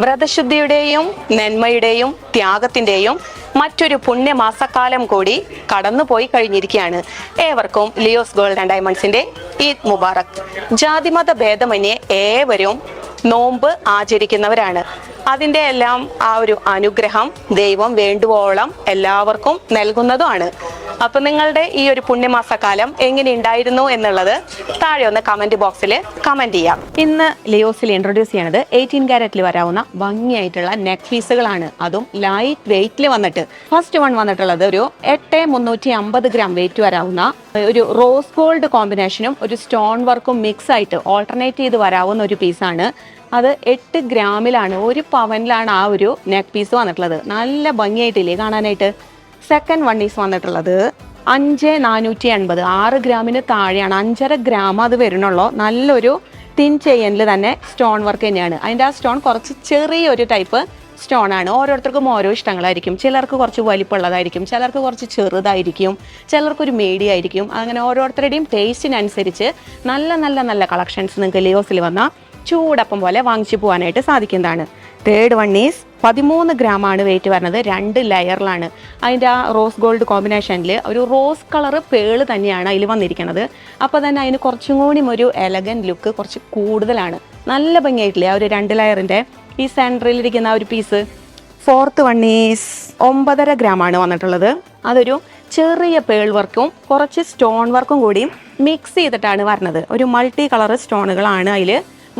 വ്രതശുദ്ധിയുടെയും നന്മയുടെയും ത്യാഗത്തിന്റെയും മറ്റൊരു പുണ്യമാസക്കാലം കൂടി കടന്നുപോയി കഴിഞ്ഞിരിക്കുകയാണ്. ഏവർക്കും ലിയോസ് ഗോൾഡ് ആൻഡ് ഡയമണ്ട്സിന്റെ ഈദ് മുബാറക്. ജാതിമത ഭേദമന്യേ ഏവരും നോമ്പ് ആചരിക്കുന്നവരാണ്. അതിന്റെ എല്ലാം ആ ഒരു അനുഗ്രഹം ദൈവം വേണ്ടുവോളം എല്ലാവർക്കും നൽകുന്നതുമാണ്. അപ്പൊ നിങ്ങളുടെ ഈ ഒരു പുണ്യമാസക്കാലം എങ്ങനെ ഉണ്ടായിരുന്നു എന്നുള്ളത് താഴെ ഒന്ന് കമന്റ് ബോക്സിൽ കമന്റ് ചെയ്യാം. ഇന്ന് ലിയോസിൽ ഇൻട്രൊഡ്യൂസ് ചെയ്യണത് എയ്റ്റീൻ ക്യാരറ്റിൽ വരാവുന്ന ഭംഗിയായിട്ടുള്ള നെക്ക് പീസുകളാണ്. അതും ലൈറ്റ് വെയിറ്റിൽ വന്നിട്ട്. ഫസ്റ്റ് വൺ വന്നിട്ടുള്ളത് ഒരു എട്ട് മുന്നൂറ്റി അമ്പത് ഗ്രാം വെയിറ്റ് വരാവുന്ന ഒരു റോസ് ഗോൾഡ് കോമ്പിനേഷനും ഒരു സ്റ്റോൺ വർക്കും മിക്സ് ആയിട്ട് ഓൾട്ടർനേറ്റ് ചെയ്ത് വരാവുന്ന ഒരു പീസാണ്. അത് എട്ട് ഗ്രാമിലാണ് ഒരു പവനിലാണ് ആ ഒരു നെക്ക് പീസ് വന്നിട്ടുള്ളത്. നല്ല ഭംഗിയായിട്ടില്ലേ കാണാനായിട്ട്? സെക്കൻഡ് വൺ ഈസ് വന്നിട്ടുള്ളത്. അഞ്ച് നാനൂറ്റി എൺപത് ആറ് ഗ്രാമിന് താഴെയാണ്. അഞ്ചര ഗ്രാം അത് വരുന്നുള്ളൂ. നല്ലൊരു തിൻ ചെയ്യനിൽ തന്നെ സ്റ്റോൺ വർക്ക് തന്നെയാണ്. അതിന്റെ ആ സ്റ്റോൺ കുറച്ച് ചെറിയൊരു ടൈപ്പ് സ്റ്റോൺ ആണ്. ഓരോരുത്തർക്കും ഓരോ ഇഷ്ടങ്ങളായിരിക്കും. ചിലർക്ക് കുറച്ച് വലിപ്പമുള്ളതായിരിക്കും. ചിലർക്ക് കുറച്ച് ചെറുതായിരിക്കും. ചിലർക്കൊരു മീഡിയം ആയിരിക്കും. അങ്ങനെ ഓരോരുത്തരുടെയും ടേസ്റ്റിനനുസരിച്ച് നല്ല നല്ല നല്ല കളക്ഷൻസ് നിങ്ങൾക്ക് ലിയോസിൽ വന്നാൽ ചൂടപ്പം പോലെ വാങ്ങിച്ചു പോകാനായിട്ട് സാധിക്കുന്നതാണ്. തേർഡ് വൺ ഈസ് പതിമൂന്ന് ഗ്രാം ആണ് വെയിറ്റ് വരുന്നത് രണ്ട് ലെയറിലാണ് അതിന്റെ ആ റോസ് ഗോൾഡ് കോമ്പിനേഷനിൽ ഒരു റോസ് കളർ പേൾ തന്നെയാണ് അതിൽ വന്നിരിക്കുന്നത് അപ്പോൾ തന്നെ അതിന് കുറച്ചും കൂടി ഒരു എലഗൻ ലുക്ക് കുറച്ച് കൂടുതലാണ്. നല്ല ഭംഗിയായിട്ടില്ലേ ആ ഒരു രണ്ട് ലെയറിന്റെ ഈ സെന്ററിലിരിക്കുന്ന ആ ഒരു പീസ് ഫോർത്ത് വൺ ഈസ് ഒമ്പതര ആണ് വന്നിട്ടുള്ളത്. അതൊരു ചെറിയ പേൾ വർക്കും കുറച്ച് സ്റ്റോൺ വർക്കും കൂടിയും മിക്സ് ചെയ്തിട്ടാണ് വരുന്നത് ഒരു മൾട്ടി കളർ സ്റ്റോണുകളാണ് അതിൽ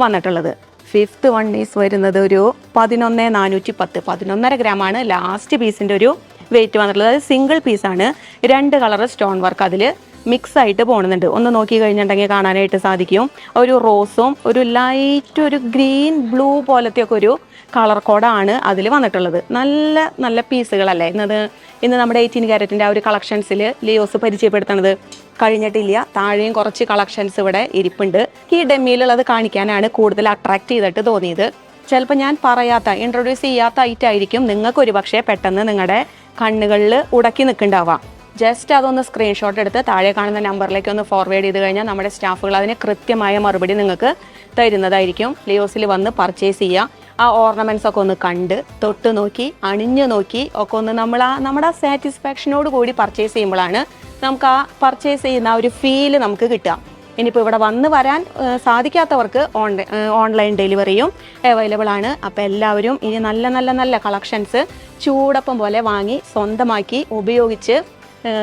വന്നിട്ടുള്ളത്. ഫിഫ്ത്ത് വൺ ഈസ് വരുന്നത് ഒരു പതിനൊന്ന് നാനൂറ്റി പത്ത്. പതിനൊന്നര ഗ്രാമാണ് ലാസ്റ്റ് പീസിന്റെ ഒരു വെയിറ്റ് വന്നിട്ടുള്ളത്. അത് സിംഗിൾ പീസാണ് രണ്ട് കളർ സ്റ്റോൺ വർക്ക് അതിൽ മിക്സ് ആയിട്ട് പോകുന്നുണ്ട് ഒന്ന് നോക്കി കഴിഞ്ഞിട്ടുണ്ടെങ്കിൽ കാണാനായിട്ട് സാധിക്കും. ഒരു റോസും ഒരു ലൈറ്റ് ഒരു ഗ്രീൻ ബ്ലൂ പോലത്തെ ഒക്കെ ഒരു കളർ കോഡാണ് അതിൽ വന്നിട്ടുള്ളത്. നല്ല നല്ല പീസുകളല്ലേ? ഇന്നത് ഇന്ന് നമ്മുടെ എയ്റ്റീൻ ക്യാരറ്റിന്റെ ആ ഒരു കളക്ഷൻസിൽ ലിയോസ് പരിചയപ്പെടുത്തുന്നത് കഴിഞ്ഞിട്ടില്ല. താഴെയും കുറച്ച് കളക്ഷൻസ് ഇവിടെ ഇരിപ്പുണ്ട്. ഈ ഡെമ്മിയിലുള്ളത് കാണിക്കാനാണ് കൂടുതൽ അട്രാക്ട് ചെയ്തിട്ട് തോന്നിയത്. ചിലപ്പോൾ ഞാൻ പറയാത്ത ഇൻട്രൊഡ്യൂസ് ചെയ്യാത്ത ഐറ്റം ആയിരിക്കും. നിങ്ങൾക്ക് ഒരുപക്ഷെ പെട്ടെന്ന് നിങ്ങളുടെ കണ്ണുകളിൽ ഉടക്കി നിൽക്കുന്നുണ്ടാവാം. ജസ്റ്റ് അതൊന്ന് സ്ക്രീൻഷോട്ട് എടുത്ത് താഴെ കാണുന്ന നമ്പറിലേക്ക് ഒന്ന് ഫോർവേഡ് ചെയ്ത് കഴിഞ്ഞാൽ നമ്മുടെ സ്റ്റാഫുകൾ അതിന് കൃത്യമായ മറുപടി നിങ്ങൾക്ക് തരുന്നതായിരിക്കും. ലിയോസിൽ വന്ന് പർച്ചേസ് ചെയ്യുക. ആ ഓർണമെന്റ്സ് ഒക്കെ ഒന്ന് കണ്ട് തൊട്ട് നോക്കി അണിഞ്ഞു നോക്കി ഒക്കെ ഒന്ന് നമ്മൾ ആ നമ്മുടെ സാറ്റിസ്ഫാക്ഷനോട് കൂടി പർച്ചേസ് ചെയ്യുമ്പോഴാണ് നമുക്ക് ആ പർച്ചേസ് ചെയ്യുന്ന ആ ഒരു ഫീൽ നമുക്ക് കിട്ടുക. ഇനിയിപ്പോൾ ഇവിടെ വന്ന് വരാൻ സാധിക്കാത്തവർക്ക് ഓൺലൈൻ ഓൺലൈൻ ഡെലിവറിയും അവൈലബിൾ ആണ്. അപ്പോൾ എല്ലാവരും ഇനി നല്ല നല്ല നല്ല കളക്ഷൻസ് ചൂടപ്പം പോലെ വാങ്ങി സ്വന്തമാക്കി ഉപയോഗിച്ച്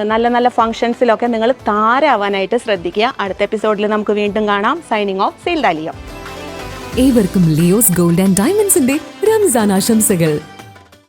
നല്ല നല്ല ഫംഗ്ഷൻസിലൊക്കെ നിങ്ങൾ താരാവാനായിട്ട് ശ്രദ്ധിക്കുക. അടുത്ത എപ്പിസോഡിൽ നമുക്ക് വീണ്ടും കാണാം. സൈനിങ് ഓഫ് സെയിൽ ഏവർക്കും ലിയോസ് ഗോൾഡ് ആൻഡ് ഡയമണ്ട്സിന്റെ റംസാൻ ആശംസകൾ.